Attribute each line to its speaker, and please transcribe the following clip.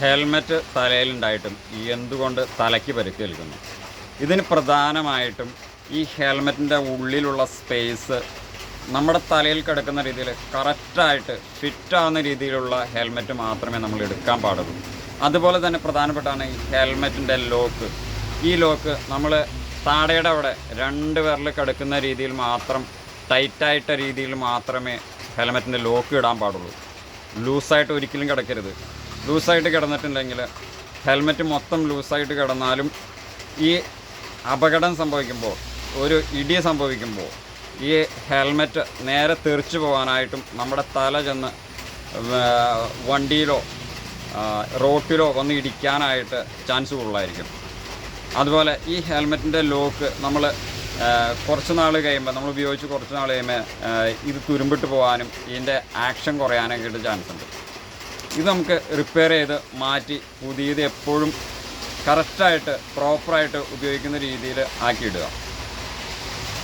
Speaker 1: Helmet തലയിലുണ്ടായിട്ടും എന്തുകൊണ്ട് തലയ്ക്ക് പരിക്കേൽക്കുന്നു ഇതിന് പ്രധാനമായിട്ടും ഈ ഹെൽമെറ്റിന്റെ ഉള്ളിലുള്ള സ്പേസ് നമ്മുടെ തലയിൽ കിടക്കുന്ന രീതിയിൽ കറക്റ്റായിട്ട് ഫിറ്റാവുന്ന രീതിയിലുള്ള ഹെൽമെറ്റ് മാത്രമേ നമ്മൾ എടുക്കാൻ പാടുള്ളൂ. അതുപോലെ തന്നെ പ്രധാനപ്പെട്ടാണ് ഈ ഹെൽമെറ്റിന്റെ ലോക്ക്. ഈ ലോക്ക് നമ്മൾ താടയുടെ അവിടെ രണ്ട് വിരൽ കിടക്കുന്ന രീതിയിൽ മാത്രം ടൈറ്റായിട്ട രീതിയിൽ മാത്രമേ ഹെൽമെറ്റിന്റെ ലോക്ക് ഇടാൻ പാടുള്ളൂ. ലൂസായിട്ട് ഒരിക്കലും കിടക്കരുത്. ലൂസായിട്ട് കിടന്നിട്ടുണ്ടെങ്കിൽ ഹെൽമെറ്റ് മൊത്തം ലൂസായിട്ട് കിടന്നാലും ഈ അപകടം സംഭവിക്കുമ്പോൾ ഒരു ഇടി സംഭവിക്കുമ്പോൾ ഈ ഹെൽമെറ്റ് നേരെ തെറിച്ചു പോകാനായിട്ടും നമ്മുടെ തല ചെന്ന് വണ്ടിയിലോ റോട്ടിലോ വന്ന് ഇടിക്കാനായിട്ട് ചാൻസ് കൂടുതലായിരിക്കും. അതുപോലെ ഈ ഹെൽമെറ്റിന്റെ ലോക്ക് നമ്മൾ കുറച്ച് നാൾ കഴിയുമ്പോൾ നമ്മൾ ഉപയോഗിച്ച് കുറച്ച് നാൾ കഴിയുമ്പോൾ ഇത് തുരുമ്പിട്ട് പോകാനും ഇതിന്റെ ആക്ഷൻ കുറയാനൊക്കെ ചാൻസ് ഉണ്ട്. ഇത് നമുക്ക് റിപ്പയർ ചെയ്ത് മാറ്റി പുതിയത് എപ്പോഴും കറക്റ്റായിട്ട് പ്രോപ്പറായിട്ട് ഉപയോഗിക്കുന്ന രീതിയിൽ ആക്കിയിടുക.